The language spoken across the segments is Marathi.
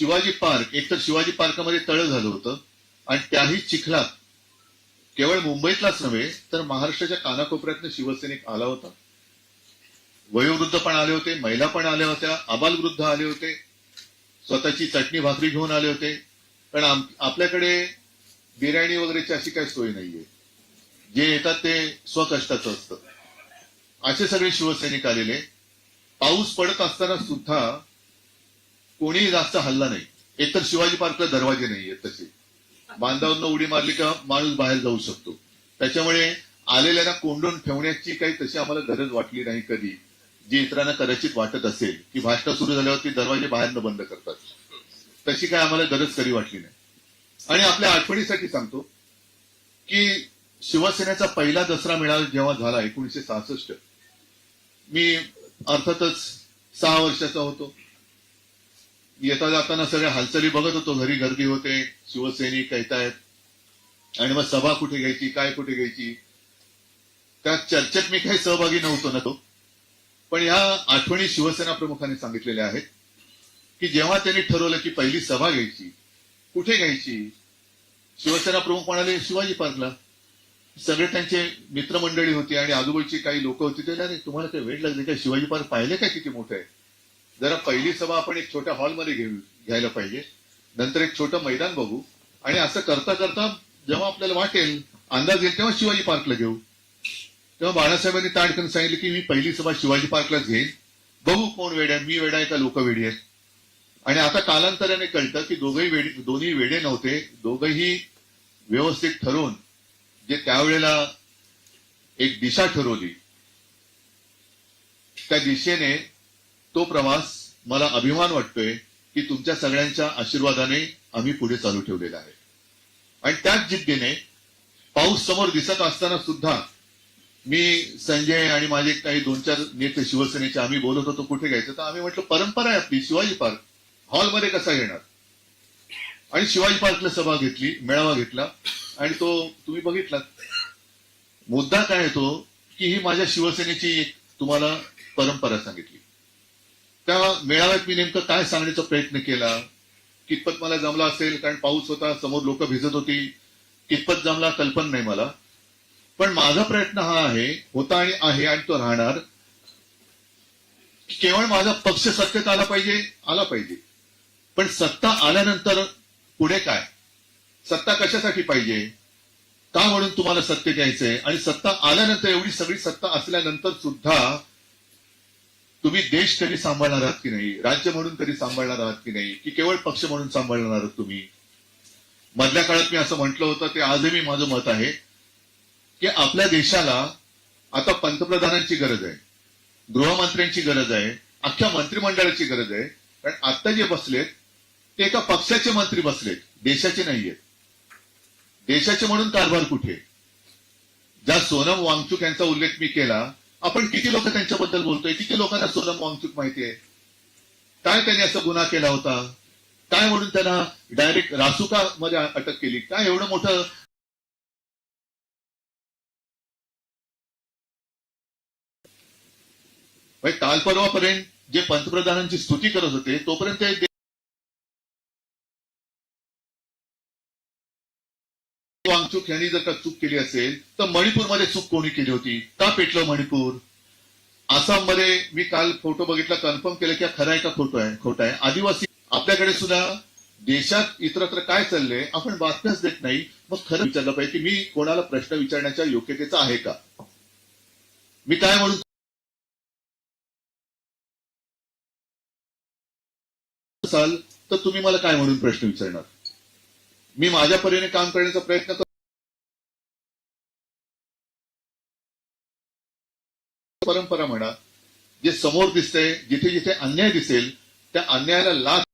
शिवाजी पार्क एक तर शिवाजी पार्कमध्ये तळ झालं होतं आणि त्याही चिखलात केवळ मुंबईतलाच नव्हे तर महाराष्ट्राच्या कानाकोपऱ्यातनं शिवसैनिक आला होता. वयोवृद्ध पण आले होते महिला पण आल्या होत्या आबालवृद्ध आले होते स्वतःची चटणी भाकरी घेऊन आले होते. पण आपल्याकडे बिर्याणी वगैरेची अशी काही सोय नाहीये. जे येतात ते स्वकष्टाचं असतं. असे सगळे शिवसैनिक आलेले. पाऊस पडत असताना सुद्धा कोणीही जास्त हल्ला नाही. एकतर शिवाजी पार्कला दरवाजे नाही आहेत तसे. बांधावरनं उडी मारली का माणूस बाहेर जाऊ शकतो. त्याच्यामुळे आलेल्यांना कोंडून ठेवण्याची काही तशी आम्हाला गरज वाटली नाही कधी. जी इतरांना कदाचित वाटत असेल की भाषण सुरू झाल्यावरती दरवाजे बाहेरनं बंद करतात. तशी काय आम्हाला गरज कधी वाटली नाही. आणि आपल्या आठवणीसाठी सांगतो की शिवसेनेचा पहिला दसरा मेळावा जेव्हा झाला एकोणीशे सहासष्ट मी अर्थातच सहा वर्षाचा होतो. येता जाताना सगळ्या हालचाली बघत होतो. घरी गर्दी होते. शिवसैनिक येत आणि मग सभा कुठे घ्यायची? काय कुठे घ्यायची? त्या चर्चेत मी काही सहभागी नव्हतो ना तो. पण ह्या आठवणी शिवसेना प्रमुखांनी सांगितलेल्या आहेत की जेव्हा त्यांनी ठरवलं की पहिली सभा घ्यायची कुठे घ्यायची? शिवसेना प्रमुख म्हणाले शिवाजी पार्कला. सगळे त्यांचे मित्रमंडळी होती आणि आजूबाजूची काही लोक होती. ते अरे तुम्हाला काही वेळ लागले काय शिवाजी पार्क पाहिले काय किती मोठं? आहे जरा पहिली सभा आपण एक छोट्या हॉलमध्ये घेऊ घ्यायला पाहिजे. नंतर एक छोटं मैदान बघू. आणि असं करता करता जेव्हा आपल्याला वाटेल अंदाज येईल तेव्हा शिवाजी पार्कला घेऊ. तेव्हा बाळासाहेबांनी ताडकन सांगितलं की मी पहिली सभा शिवाजी पार्कलाच घेईन. बघू कोण वेड आहे मी वेडा आहे का लोक वेडी आहेत. आणि आता कालांतराने कळतं की दोघही वेडी दोन्ही वेडे नव्हते. दोघही व्यवस्थित ठरवून जे त्यावेळेला एक दिशा ठरवली. त्या दिशेने तो प्रवास मला अभिमान वाटतोय की तुमच्या सगळ्यांच्या आशीर्वादाने आम्ही पुढे चालू ठेवलेला आहे. आणि त्याच जिद्दीने पाऊस समोर दिसत असताना सुद्धा मी संजय आणि माझे काही दोन चार नेते शिवसेनेचे आम्ही बोलत होतो कुठे घ्यायचं? तर आम्ही म्हटलं परंपरा आहे आपली शिवाजी पार्क. हॉलमध्ये कसा घेणार आणि शिवाजी पार्कला सभा घेतली मेळावा घेतला आणि तो तुम्ही बघितलात. मुद्दा काय येतो की ही माझ्या शिवसेनेची तुम्हाला परंपरा सांगितली. त्या मेळाव्यात मी नेमकं काय सांगण्याचा प्रयत्न केला? कितपत मला जमला असेल? कारण पाऊस होता समोर लोक भिजत होती. कितपत जमला कल्पना नाही मला. पण माझा प्रयत्न हा आहे होता आणि आहे आणि तो राहणार. केवळ माझा पक्ष सत्तेत आला पाहिजे आला पाहिजे. पण सत्ता आल्यानंतर पुढे काय? सत्ता कशासाठी पाहिजे? का म्हणून तुम्हाला सत्य द्यायचंय? आणि सत्ता आल्यानंतर एवढी सगळी सत्ता असल्यानंतर सुद्धा तुम्ही देश तरी सांभाळणार आहात की नाही? राज्य म्हणून तरी सांभाळणार आहात की नाही? की केवळ पक्ष म्हणून सांभाळणार आहात तुम्ही? मधल्या काळात मी असं म्हटलं होतं ते आजही माझं मत आहे की आपल्या देशाला आता पंतप्रधानांची गरज आहे गृहमंत्र्यांची गरज आहे अख्ख्या मंत्रिमंडळाची गरज आहे. कारण आता जे बसलेत ते एका पक्षाचे मंत्री बसलेत देशाचे नाहीयेत. देशाचे म्हणून कारभार कुठे? ज्या सोनम वांगचूक यांचा उल्लेख मी केला आपण किती लोक त्यांच्याबद्दल बोलतोय? किती लोकांना सोलम वांगचूक माहिती आहे? काय त्यांनी असा गुन्हा केला होता? काय म्हणून त्यांना डायरेक्ट रासुका मध्ये अटक केली? काय एवढं मोठं म्हणजे काल परवापर्यंत जे पंतप्रधानांची स्तुती करत होते तोपर्यंत वांगचूक यांनी जर का चूक केली असेल तर मणिपूरमध्ये चूक कोणी केली होती? का पेटलं मणिपूर? आसाममध्ये मी काल फोटो बघितला कन्फर्म केलं की खरा आहे का खोटो आहे? खोटा आहे. आदिवासी आपल्याकडे सुद्धा देशात इतरत्र काय चाललंय आपण बातम्याच देत नाही. मग खरं विचारलं पाहिजे की मी कोणाला प्रश्न विचारण्याच्या योग्यतेचा आहे का? मी काय म्हणून असाल तर तुम्ही मला काय म्हणून प्रश्न विचारणार? मी माझ्या परीने काम करण्याचा प्रयत्न करतो परंपरा म्हणा जे समोर दिसतंय जिथे जिथे अन्याय दिसेल त्या अन्यायाला लाच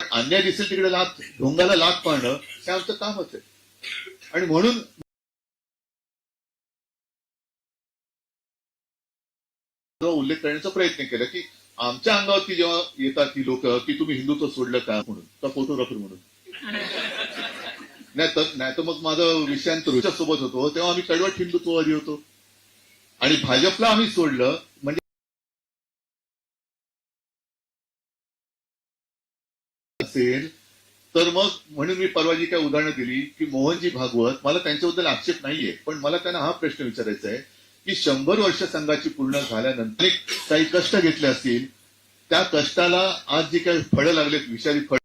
अन्याय दिसेल तिकडे लात ढोंगाला लात पाळणं हे आमचं कामच आहे आणि म्हणून उल्लेख करण्याचा प्रयत्न केला की आमच्या अंगावरती जेव्हा येतात ती लोक की तुम्ही हिंदुत्व सोडलं का म्हणून? का फोटोग्राफर म्हणून? नाही तर नाही तर मग माझं विषयांतर सोबत होतो. तेव्हा आम्ही कडवट हिंदुत्ववादी होतो. आणि भाजपला आम्ही सोडलं म्हणजे असेल तर मग म्हणून मी परवा जी काही उदाहरणं दिली की मोहनजी भागवत मला त्यांच्याबद्दल आक्षेप नाहीये पण मला त्यांना हा प्रश्न विचारायचा आहे की शंभर वर्ष संघाची पूर्ण झाल्यानंतर काही कष्ट घेतले असतील त्या कष्टाला आज जे काही फळं लागलेत विषारी फळ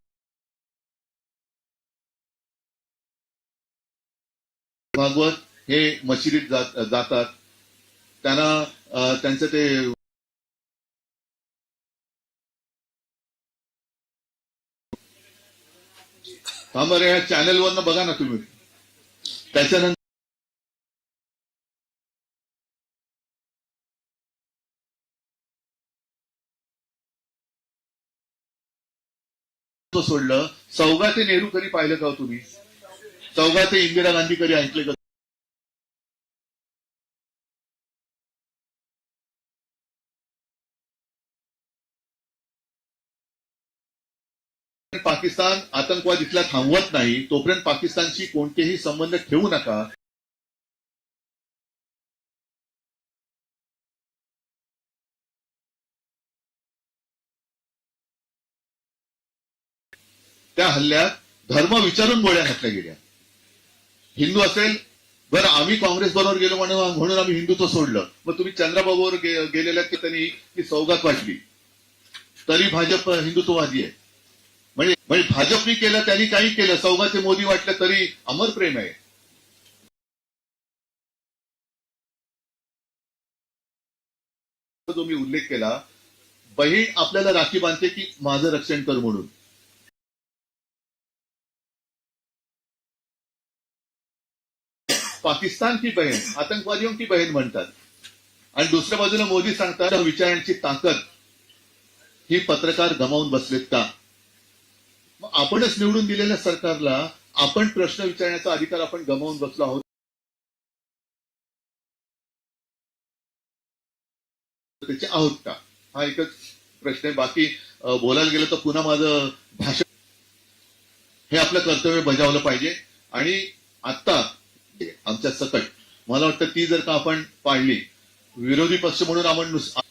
भागवत हे मशिदीत जात- जातात. त्यांना त्यांचं ते हा बरं या चॅनेलवरनं बघा ना तुम्ही. त्याच्यानंतर सोडलं. चौगा ते नेहरू कधी पाहिलं का हो तुम्ही? चौगा ते इंदिरा गांधी कधी ऐकले का? पाकिस्तान आतंकवाद इथला थांबवत नाही तोपर्यंत पाकिस्तानशी कोणतेही संबंध ठेवू नका. हल्ल्यात धर्म विचारून गोळ्या घातल्या गेल्या. हिंदू असेल बरं आम्ही काँग्रेस बरोबर गेलो म्हणून म्हणून आम्ही हिंदुत्व सोडलं. मग तुम्ही चंद्राबाबूवर गे- गेलेल्या की त्यांनी ती सौगात वाटली तरी भाजप हिंदुत्ववादी आहे. म्हणजे म्हणजे भाजपनी केलं त्यांनी काही केलं सौगाचे मोदी वाटलं तरी अमर प्रेम आहे. जो मी उल्लेख केला बहीण आपल्याला राखी बांधते की माझं रक्षण कर म्हणून. पाकिस्तान की बहीण आतंकवादियों की बहीण म्हणतात. आणि दुसऱ्या बाजूला मोदी सांगतात विचारांची ताकद ही पत्रकार गमावून बसलेत का? मग आपणच निवडून दिलेल्या सरकारला आपण प्रश्न विचारण्याचा अधिकार आपण गमावून बसलो आहोत. त्याचे आहोत का? हा एकच प्रश्न आहे. बाकी बोलायला गेलं तर पुन्हा माझं भाषण हे आपलं कर्तव्य बजावलं पाहिजे. आणि आता आमच्या सकट. मला वाटतं ती जर का आपण पाळली विरोधी पक्ष म्हणून आपण नुस-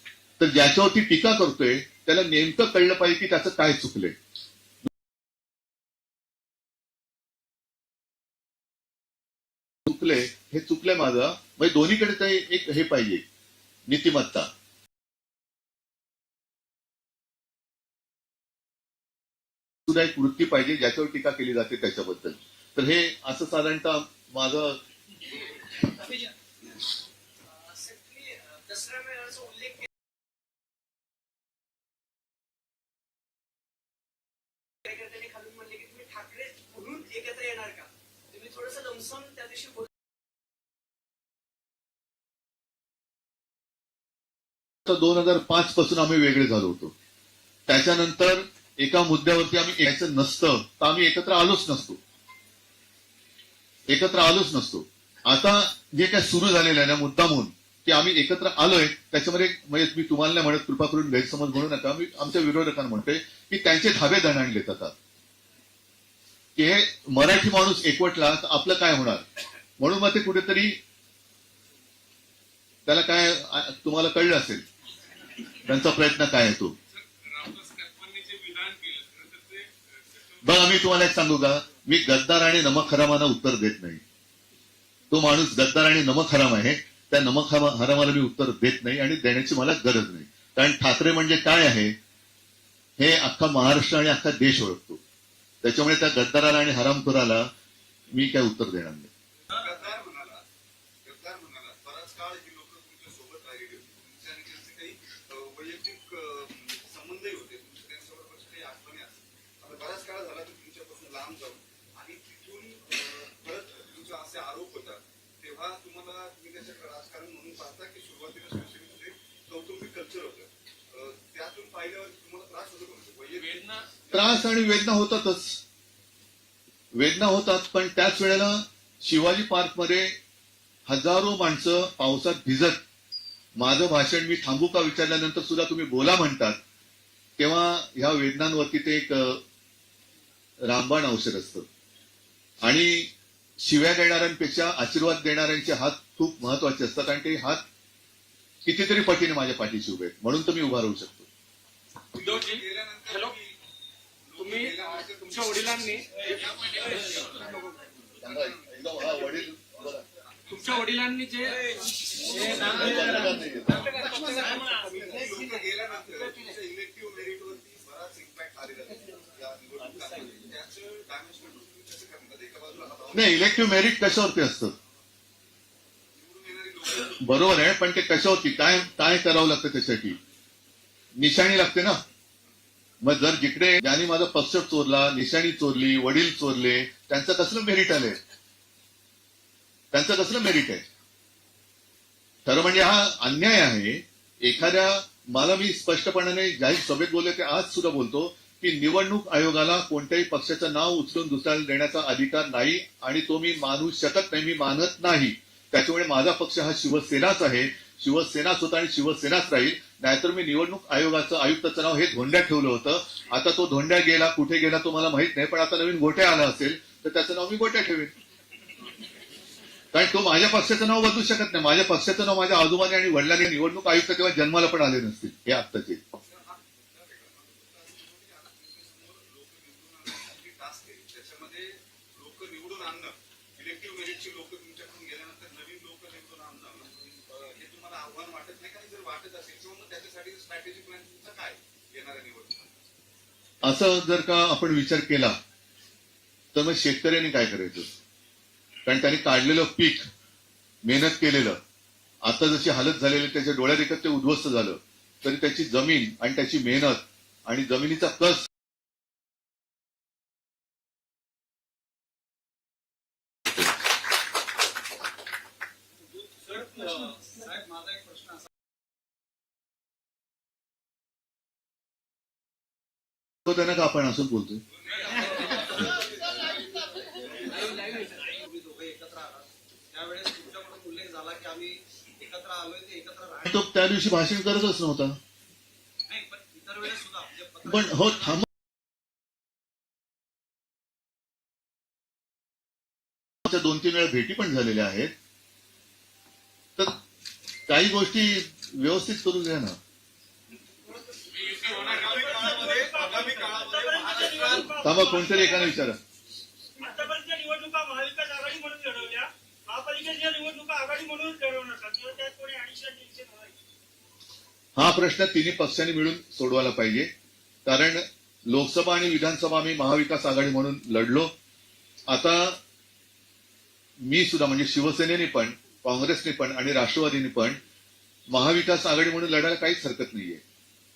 तर ज्याच्यावरती टीका करतोय त्याला नेमकं कळलं पाहिजे की त्याचं काय चुकलंय. चुकले हे चुकलंय माझं. म्हणजे दोन्हीकडे ते एक हे पाहिजे नीतिमत्ता. सुद्धा एक वृत्ती पाहिजे ज्याच्यावर टीका केली जाते त्याच्याबद्दल. तर हे असं साधारणतः माझं दोन हजार पाच पासून आम्ही वेगळे झालो होतो. त्याच्यानंतर एका मुद्द्यावरती आम्ही यायचं नसतं तर आम्ही एकत्र आलोच नसतो. एकत्र आलोच नसतो. आता जे काय सुरू झालेलं आहे ना मुद्दामून की आम्ही एकत्र आलोय त्याच्यामध्ये म्हणजे मी तुम्हाला नाही म्हणत कृपा करून गैरसमज म्हणू नका. मी आमच्या विरोधकांना म्हणतोय की त्यांचे धाबे दणाणलेत आता की हे मराठी माणूस एकवटला तर आपलं काय होणार? म्हणून मग ते कुठेतरी त्याला काय तुम्हाला कळलं असेल? त्यांचा प्रयत्न काय आहे तो? बघा मी तुम्हाला एक सांगू का? मी गद्दार आणि नमखरामाना उत्तर देत नाही. तो माणूस गद्दार आणि नमक आहे त्या नमक हरामाला मी उत्तर देत नाही आणि देण्याची मला गरज नाही. कारण ठाकरे म्हणजे काय आहे? हे अख्खा महाराष्ट्र आणि अख्खा देश ओळखतो. त्याच्यामुळे त्या गद्दाराला आणि हरामखोराला मी काय उत्तर देणार नाही गद्दार म्हणाला गद्दार म्हणाला बराच काळ ही लोक तुमच्यासोबत राहिलेली होती तुमचे आणि त्यांचे काही अ, वैयक्तिक अ, संबंधही होते तुमच्या त्यांच्याबरोबरच्या काही आठवणी असतात आता बराच काळ झाला तर तुमच्यापासून लांब जाऊन आणि तिथून अ, परत तुमचे असे आरोप होतात तेव्हा राजकारण म्हणून पाहता की सुरुवातीला शिवसेनेमध्ये कौटुंबिक कल्चर होतं. अ, त्यातून पाहिल्यावर तुम्हाला त्रास होतो? म्हणजे वैयक्तिक त्रास आणि वेदना होतातच. वेदना होतात पण त्याच वेळेला शिवाजी पार्कमध्ये हजारो माणसं पावसात भिजत माझं भाषण मी थांबू का विचारल्यानंतर सुद्धा तुम्ही बोला म्हणतात. तेव्हा ह्या वेदनांवरती ते एक रामबाण औषध असतं. आणि शिव्या देणाऱ्यांपेक्षा आशीर्वाद देणाऱ्यांचे हात खूप महत्त्वाचे असतात आणि ते हात कितीतरी पटीने माझ्या पाठीशी उभे आहेत. म्हणून मी उभा राहू शकतो. तुम्ही तुमच्या वडिलांनी तुमच्या वडिलांनी जे तुम्ही नाही इलेक्टिव्ह मेरिट कशावरती असतं? बरोबर आहे पण ते कशावरती काय काय करावं लागतं त्यासाठी निशाणी लागते ना? मग जर जिकडे ज्यांनी माझा पक्ष चोरला निशाणी चोरली वडील चोरले त्यांचं कसलं मेरिट आलंय? त्यांचं कसलं मेरिट आहे? खरं म्हणजे हा अन्याय आहे. एखाद्या मला मी स्पष्टपणाने जाहीर सभेत बोलले ते आज सुद्धा बोलतो की निवडणूक आयोगाला कोणत्याही पक्षाचं नाव उचलून दुसऱ्याला देण्याचा अधिकार नाही आणि तो मी मानू शकत नाही मी मानत नाही. त्याच्यामुळे माझा पक्ष हा शिवसेनाच आहे. शिवसेनाच होता आणि शिवसेनाच राहील. नाहीतर मी निवडणूक आयोगाचं आयुक्ताचं नाव हे धोंड्या ठेवलं होतं. आता तो धोंड्या गेला कुठे गेला तो मला माहीत नाही. पण आता नवीन गोट्या आला असेल तर त्याचं नाव मी गोट्या ठेवेन. कारण तो माझ्या पक्षाचं नाव बदलू शकत नाही. माझ्या पक्षाचं नाव माझ्या आजोबाने आणि वडिलांनी निवडणूक आयुक्त तेव्हा जन्माला पण आले नसतील हे आत्ताचे टास्क आहे त्याच्यामध्ये लोक निवडून आणणं इलेक्टिव्ह लोक तुमच्याकडून गेल्यानंतर नवीन लोक हे तुम्हाला आव्हान वाटत नाही का? जर वाटत असेल किंवा मग त्याच्यासाठी स्ट्रॅटेजी प्लॅन तुमचा काय येणाऱ्या निवडणुका? असं जर का आपण विचार केला तर मग शेतकऱ्यांनी काय करायचं? कारण त्यांनी काढलेलं पीक मेहनत केलेलं आता जशी हालत झालेली त्याच्या डोळ्यात ते उद्ध्वस्त झालं तरी त्याची जमीन आणि त्याची मेहनत आणि जमिनीचा कस सर अं, साहेब माझा एक प्रश्न असा तो त्यांना का आपण असंच बोलतोय? तो त्या दिवशी भाषण करतच नव्हता. पण हो थांब. दोन तीन वेळा भेटी पण झालेल्या आहेत. तर काही गोष्टी व्यवस्थित करून द्या ना आगामी काळामध्ये आगामी काळामध्ये महाराष्ट्रात थांबा कोणतरी एकाने विचारा. आतापर्यंतच्या निवडणुका महाविकास आघाडी म्हणून लढवल्या. महापालिकेच्या निवडणुका आघाडी म्हणून लढवणार किंवा त्यात कोणी हा प्रश्न तिन्ही पक्षांनी मिळून सोडवायला पाहिजे. कारण लोकसभा आणि विधानसभा आम्ही महाविकास आघाडी म्हणून लढलो. आता मी सुद्धा म्हणजे शिवसेनेने पण काँग्रेसने पण आणि राष्ट्रवादीने पण महाविकास आघाडी म्हणून लढायला काहीच हरकत नाहीये.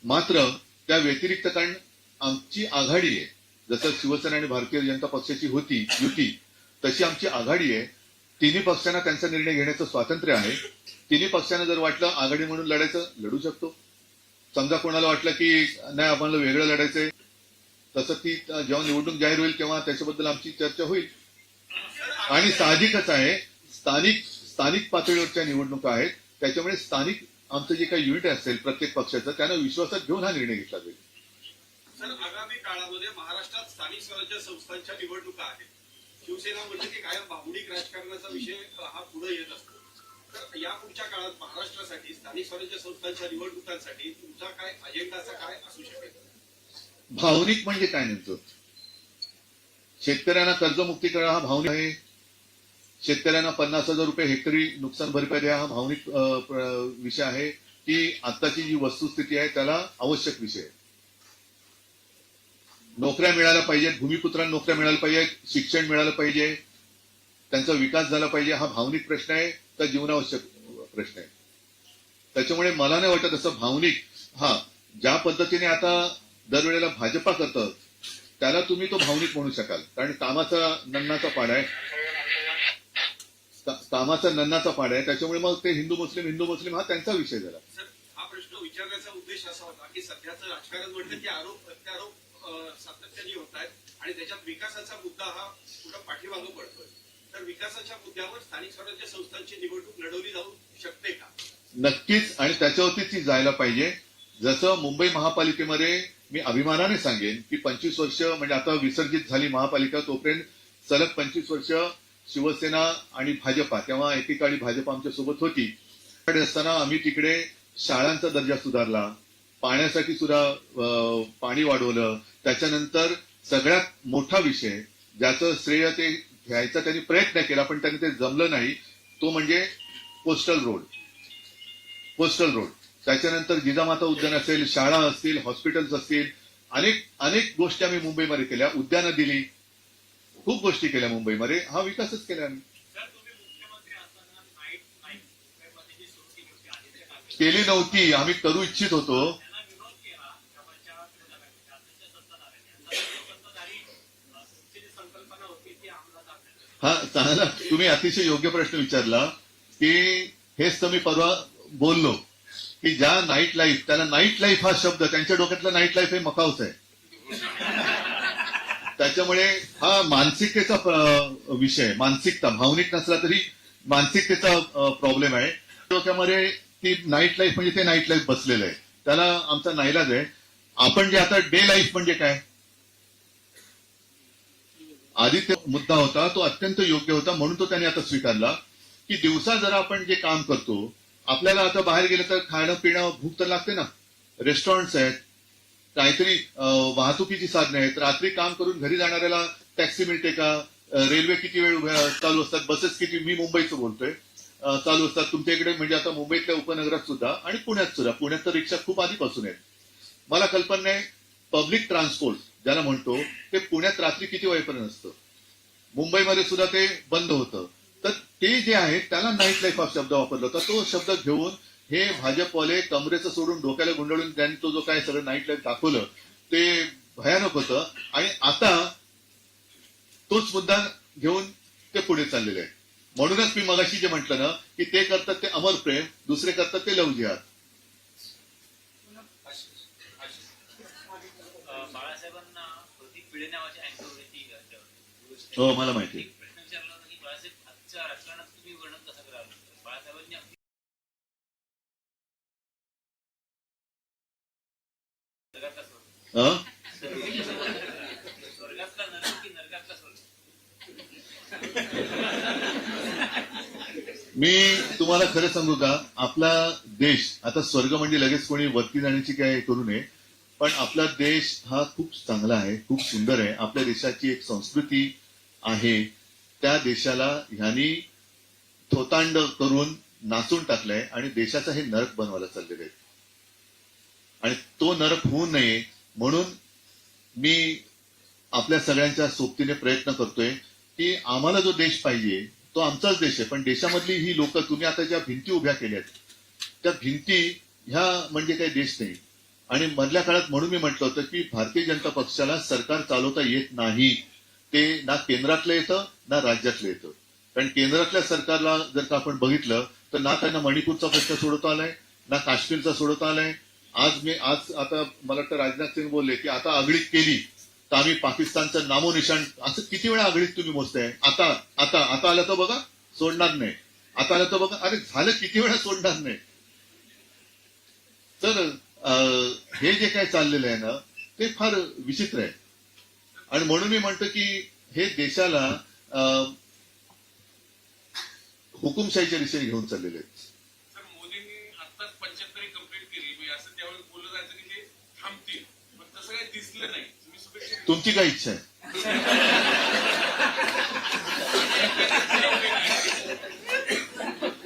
मात्र त्या व्यतिरिक्त कारण आमची आघाडी आहे. जसं शिवसेना आणि भारतीय जनता पक्षाची होती युती तशी आमची आघाडी आहे. तिन्ही पक्षांना त्यांचा निर्णय घेण्याचं स्वातंत्र्य आहे. तिन्ही पक्षांना जर वाटलं आघाडी म्हणून लढायचं लढू शकतो. समजा कोणाला वाटलं की नाही आम्हाला वेगळं लढायचंय तसं ती जेव्हा निवडणूक जाहीर होईल तेव्हा त्याच्याबद्दल आमची चर्चा होईल. आणि साहजिकच आहे स्थानिक स्थानिक पातळीवरच्या निवडणुका आहेत. त्याच्यामुळे स्थानिक आमचं जे काही युनिट असेल प्रत्येक पक्षाचं त्यांना विश्वासात घेऊन हा निर्णय घेतला जाईल. आगामी काळामध्ये स्थानिक स्वराज्य संस्थांच्या निवडणुका आहेत. शिवसेना म्हणजे की कायम भावनिक राजकारणाचा विषय हा पुढे येत असतो. तर या पुढच्या काळात महाराष्ट्रासाठी स्थानिक स्वराज्य संस्थांच्या निवडणुकांसाठी तुमचा काय अजेंडाचा काय असू शकेल? भावनिक म्हणजे काय नेमकं? शेतकऱ्यांना कर्जमुक्ती करा हा भावनिक आहे. शेतकऱ्यांना पन्नास हजार रुपये हेक्टरी नुकसान भरपाई द्या हा भावनिक विषय आहे. की आत्ताची जी वस्तुस्थिती आहे त्याला आवश्यक विषय आहे. नोकऱ्या मिळाल्या पाहिजेत भूमिपुत्रांना नोकऱ्या मिळाल्या पाहिजेत शिक्षण मिळालं पाहिजे त्यांचा विकास झाला पाहिजे हा भावनिक प्रश्न आहे तर जीवनावश्यक प्रश्न आहे. त्याच्यामुळे मला नाही वाटत असं भावनिक हा ज्या पद्धतीने आता दरवेळेला भाजपा करतं त्याला तुम्ही तो भावनिक म्हणू शकाल. कारण कामाचा नन्नाचा पाड आहे. कामाचा नन्नाचा पाड आहे. त्याच्यामुळे मग ते हिंदू मुस्लिम हिंदू मुस्लिम हा त्यांचा विषय झाला. हा प्रश्न विचारण्याचा उद्देश असा होता की सध्याचं राजकारण म्हटलं की आरोप प्रत्यारोप सातत्याने होत आहेत. आणि त्याच्यात विकासाचा मुद्दा हा कुठं पाठीमागं पडतोय. तर विकासाच्या मुद्द्यावर स्थानिक स्वराज्य संस्थांची निवडणूक लढवली जाऊ शकते का? नक्कीच. आणि त्याच्यावरतीच ती जायला पाहिजे. जसं मुंबई महापालिकेमध्ये मी अभिमानाने सांगेन की पंचवीस वर्ष म्हणजे आता विसर्जित झाली महापालिका तोपर्यंत सलग पंचवीस वर्ष शिवसेना आणि भाजपा तेव्हा एकेकाळी भाजप आमच्यासोबत होती असताना आम्ही तिकडे शाळांचा दर्जा सुधारला. पाण्यासाठी सुद्धा पाणी वाढवलं. त्याच्यानंतर सगळ्यात मोठा विषय ज्याचं श्रेय ते घ्यायचा त्यांनी प्रयत्न केला पण त्यांनी ते जमलं नाही तो म्हणजे कोस्टल रोड. Coastal road. त्याच्यानंतर जिजामाता उद्यान असेल शाळा असतील हॉस्पिटल्स असतील अनेक अनेक गोष्टी आम्ही मुंबईमध्ये केल्या. उद्यानं दिली. खूप गोष्टी केल्या मुंबईमध्ये. हा विकासच केला आम्ही. केली नव्हती. आम्ही करू इच्छित होतो त्यांना विरोध केला त्याच्या विरोधामध्ये आताच्या सत्ताधाऱ्यांनी आता सत्ताधारी अं, तुमची जी संकल्पना होती ती अंमलात आणण्याची हा चांगला तुम्ही अतिशय योग्य प्रश्न विचारला की हेच तर मी परवा बोललो की ज्या नाईट लाईफ त्याला नाईट लाईफ हा शब्द त्यांच्या डोक्यातला नाईट लाईफ हे मकावच आहे. त्याच्यामुळे हा मानसिकतेचा विषय मानसिकता भावनिक नसला तरी मानसिकतेचा प्रॉब्लेम आहे. डोक्यामध्ये ती नाईट लाईफ म्हणजे ते नाईट लाईफ बसलेलं आहे. त्याला आमचा नाईलाज आहे. आपण जे आता डे लाईफ म्हणजे काय? आदित्य मुद्दा होता तो अत्यंत योग्य होता म्हणून तो त्याने आता स्वीकारला. की दिवसा जरा आपण जे काम करतो आपल्याला आता बाहेर गेलं तर खाणं पिणं भूक तर लागते ना. रेस्टॉरंट्स आहेत काहीतरी वाहतुकीची साधने आहेत. रात्री काम करून घरी जाणाऱ्याला टॅक्सी मिळते का? रेल्वे किती वेळ उभ्या चालू असतात? बसेस किती? मी मुंबईचं बोलतोय. चालू असतात. तुमच्या इकडे म्हणजे आता मुंबईतल्या उपनगरात सुद्धा आणि पुण्यात सुद्धा. पुण्यात तर रिक्षा खूप आधीपासून आहेत. मला कल्पना आहे पब्लिक ट्रान्सपोर्ट ज्याला म्हणतो ते पुण्यात रात्री किती वाजेपर्यंत असतं? मुंबईमध्ये सुद्धा ते बंद होतं. तर ते जे आहे त्याला नाईट लाईफ हा शब्द वापरला होता तो शब्द घेऊन हे भाजपवाले कमरेचं सोडून डोक्याला गुंडळून त्यांनी तो जो काय सगळं नाईट लाईफ दाखवलं ते भयानक होतं. आणि आता तोच मुद्दा घेऊन ते पुढे चाललेले आहे म्हणूनच मी मगाशी जे म्हटलं ना की ते करतात ते अमर प्रेम दुसरे करतात ते लव जिहाद अं, बाळासाहेबांना प्रदीप पिढे नावाची अँकर होती त्याच्यावर. हो मला माहिती एक प्रश्न विचारला होता की बाळासाहेब आजच्या राजकारणात तुम्ही वर्णन कसं कराल बाळासाहेबांनी अगदी नरकातला स्वर्ग. अं? स्वर्गातला नरक हो मला माहिती. मी तुम्हाला खरं सांगू का? आपला देश आता स्वर्ग म्हणजे लगेच कोणी वरती जाण्याची काय करू नये पण आपला देश हा खूप चांगला आहे खूप सुंदर आहे. आपल्या देशाची एक संस्कृती आहे. त्या देशाला ह्यांनी थोतांड करून नाचून टाकलंय आणि देशाचा हे नरक बनवायला चाललेले आहेत आणि तो नरक होऊ नये म्हणून मी आपल्या सगळ्यांच्या सोबतीने प्रयत्न करतोय की आम्हाला जो देश पाहिजे तो आमचाच देश आहे. पण देशामधली ही लोक तुम्ही आता ज्या भिंती उभ्या केल्यात त्या भिंती ह्या म्हणजे काही देश नाही. आणि मधल्या काळात म्हणून मी म्हटलं होतं की भारतीय जनता पक्षाला सरकार चालवता येत नाही. ते ना केंद्रातलं येतं ना राज्यातलं येतं. कारण केंद्रातल्या सरकारला जर का आपण बघितलं तर ना त्यांना मणिपूरचा प्रश्न सोडवता आलाय ना काश्मीरचा सोडवता आलाय. आज मी आज आता मला वाटतं राजनाथ सिंग बोलले की आता आगळीक केली तर आम्ही पाकिस्तानचं नामोनिशाण असं किती वेळा आगळीत तुम्ही मोजताय? आता आता आता आलं तर बघा सोडणार नाही. आता आलं तर बघा अरे झालं किती वेळा सोडणार नाही? तर हे जे काय चाललेलं आहे ना ते फार विचित्र आहे. आणि म्हणून मी म्हणतो की हे देशाला अं, हुकुमशाहीच्या दिशेने घेऊन चाललेले आहेत. तुमची काय इच्छा आहे.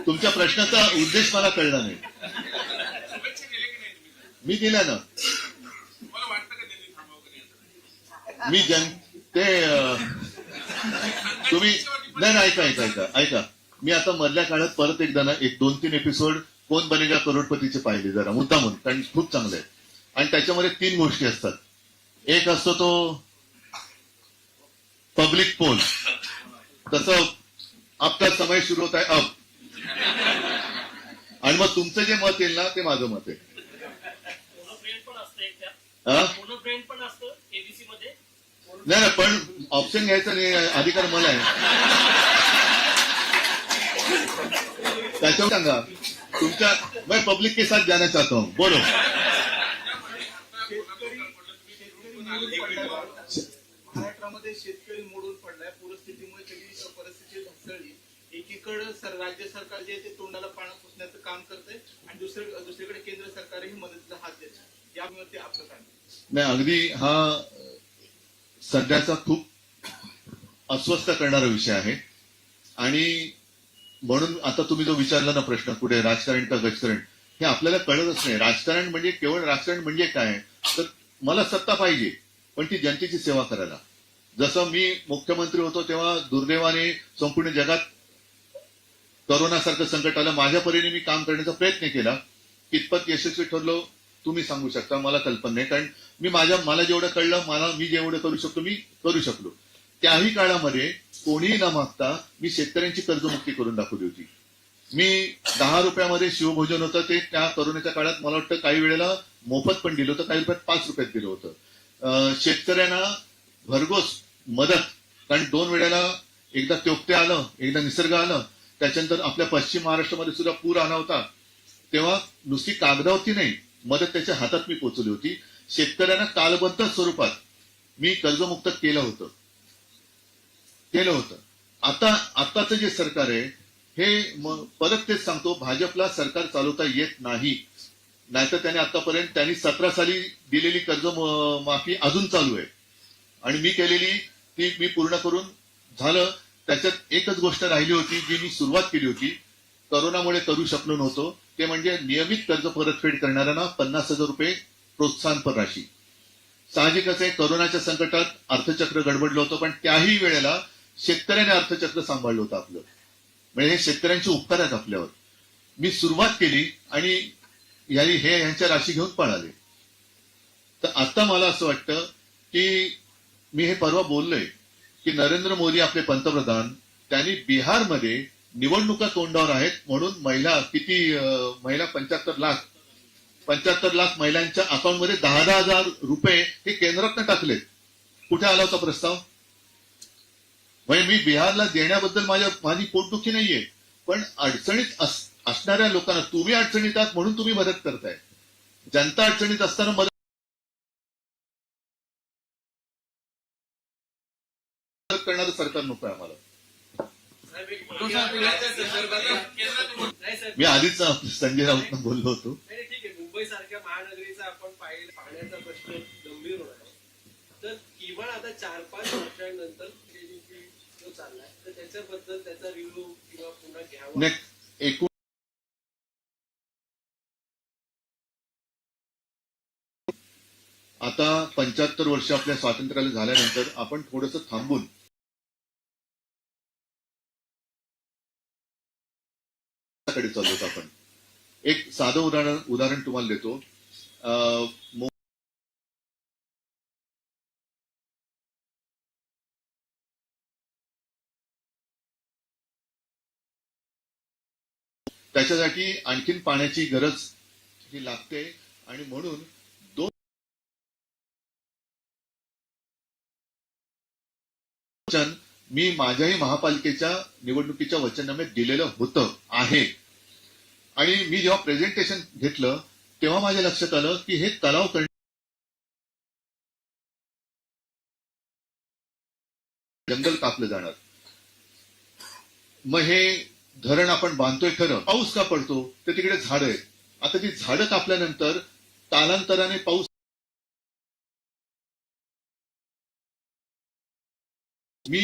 तुमच्या प्रश्नाचा उद्देश मला कळला नाही. मी दिल्या ना मला वाटतं का त्यांनी थांबावं कधी असं मी जन ते तुम्ही नाही नाही ऐका ऐका ऐका ऐका. मी आता मधल्या काळात परत एकदा ना एक दोन तीन एपिसोड कोण बनेगा करोडपतीचे पाहिले जरा मुद्दामून कारण खूप चांगले आहे आणि त्याच्यामध्ये तीन गोष्टी असतात. एक असतो तो पब्लिक पोल तसं आपका समय सुरू होत आहे अब. आणि मग तुमचं जे मत येईल ना ते माझं मत आहे. नाही नाही पण ऑप्शन घ्यायचा नाही अधिकार मला आहे. त्याच्यावर सांगा तुमच्या मैं पब्लिक के साथ जाना चाहता. हूँ बोलो. महाराष्ट्रामध्ये शेतकरी मोडून पडलाय. पूरस्थिती एकीकडे सर राज्य सरकार जे आहे ते तोंडाला पाणी पुसण्याचं काम करतंय आणि दुसरं दुसरीकडे केंद्र सरकारही मदतीचा हात देतं यावरती आपलं काय? मत? नाही अगदी हा सध्याचा खूप अस्वस्थ करणारा विषय आहे. आणि म्हणून आता तुम्ही जो विचारला ना प्रश्न कुठे राजकारण का गजकारण हे आपल्याला कळतच नाही. राजकारण म्हणजे केवळ राजकारण म्हणजे काय? तर मला सत्ता पाहिजे पण ती जनतेची सेवा करायला. जसं मी मुख्यमंत्री होतो तेव्हा दुर्दैवाने संपूर्ण जगात करोनासारखं संकट आलं. माझ्या परीने मी काम करण्याचा प्रयत्न केला. कितपत यशस्वी ठरलो. तुम्ही सांगू शकता मला कल्पना नाही. कारण मी माझ्या मला जेवढं कळलं मला मी जेवढं करू शकतो मी करू शकलो. त्याही काळामध्ये कोणीही न मागता मी शेतकऱ्यांची कर्जमुक्ती करून दाखवली होती. मी दहा रुपयामध्ये शिवभोजन होतं ते त्या करोनाच्या काळात मला वाटतं काही वेळेला मोफत पण दिलं होतं काही रुपयात पाच रुपयात दिलं होतं. शेतकऱ्यांना भरघोस मदत कारण दोन वेळेला एकदा त्योक्ते आलं एकदा निसर्ग आलं त्याच्यानंतर आपल्या पश्चिम महाराष्ट्रामध्ये सुद्धा पूर आला होता. तेव्हा नुसती कागदावरती नाही मदत त्याच्या हातात मी पोचवली होती. शेतकऱ्यांना कालबद्ध स्वरूपात मी कर्जमुक्त केलं होतं. केलं होतं. आता आताचं जे सरकार आहे हे परत तेच सांगतो भाजपला सरकार चालवता येत नाही. नाहीतर त्याने आतापर्यंत त्यांनी सतरा साली दिलेली कर्ज माफी अजून चालू आहे. आणि मी केलेली ती मी पूर्ण करून झालं. त्याच्यात एकच गोष्ट राहिली होती जी मी सुरुवात केली होती करोनामुळे करू शकलो नव्हतो. ते म्हणजे नियमित कर्ज परतफेड करणाऱ्यांना पन्नास हजार रुपये प्रोत्साहनपर राशी साहजिकच आहे करोनाच्या संकटात अर्थचक्र गडबडलं होतं पण त्याही वेळेला शेतकऱ्याने अर्थचक्र सांभाळलं होतं आपलं. म्हणजे हे शेतकऱ्यांचे उपकार आहेत आपल्यावर. मी सुरुवात केली आणि याही हे यांच्या राशी घेऊन पळाले. तर आता मला असं वाटतं की मी हे परवा बोललोय की नरेंद्र मोदी आपले पंतप्रधान त्यांनी बिहारमध्ये निवडणुका तोंडावर आहेत म्हणून महिला किती महिला पंच्याहत्तर लाख पंच्याहत्तर लाख महिलांच्या अकाउंटमध्ये दहा दहा हजार रुपये हे केंद्रातनं टाकलेत कुठे आला होता प्रस्ताव? म्हणजे मी बिहारला देण्याबद्दल माझ्या माझी पोटदुखी नाहीये पण अडचणीत अस- असणाऱ्या लोकांना तुम्ही अडचणीत आहात म्हणून तुम्ही मदत करताय. जनता अडचणीत असताना मदत करणारं सरकार नको आहे आम्हाला. मी आधीच संजय राऊत बोललो होतो. मुंबई सारख्या महानगरीचा आपण पाहिलं पाण्याचा प्रश्न गंभीर होणार आहे. तर किमान आता चार पाच वर्षांनंतर जो चाललाय तर त्याच्याबद्दल त्याचा रिव्ह्यू किंवा पुन्हा घ्यावा. एकूण आता पंच्याहत्तर वर्ष आपल्या स्वातंत्र्याला झाल्यानंतर आपण थोडस थांबून कडे आपण. एक साधं उदाहरण उदाहरण तुम्हाला देतो. अं, त्याच्यासाठी आणखीन पाण्याची गरज ही लागते आणि म्हणून दोन वचन मी माझ्याही महापालिकेच्या निवडणुकीच्या वचनामध्ये दिलेलं होतं आहे. आणि मी जेव्हा प्रेझेंटेशन घेतलं तेव्हा माझ्या लक्षात आलं की हे तलाव करणे जंगल कापलं जाणार. मग हे धरण आपण बांधतोय खरं. पाऊस का पडतो? तर तिकडे झाडं आहेत. आता ती झाडं कापल्यानंतर कालांतराने पाऊस मी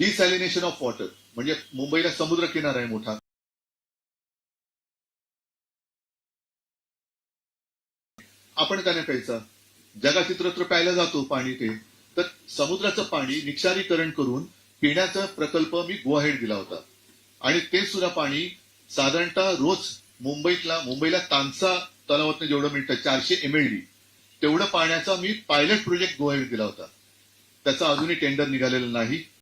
डिसॅलिनेशन ऑफ वॉटर म्हणजे मुंबईला समुद्र किनारा आहे मोठा. आपण का नाही प्यायचा? जगात इतरत्र प्यायला जातो पाणी ते. तर समुद्राचं पाणी निक्षारीकरण करून पिण्याचा प्रकल्प मी गुवाहेड दिला होता. आणि ते सुद्धा पाणी साधारणतः रोज मुंबईतला मुंबईला तानसा तलावातनं जेवढं मिळतं चारशे एम एल डी तेवढं पाण्याचा मी पायलट प्रोजेक्ट गुवाहेड दिला होता. त्याचा अजूनही टेंडर निघालेला नाही.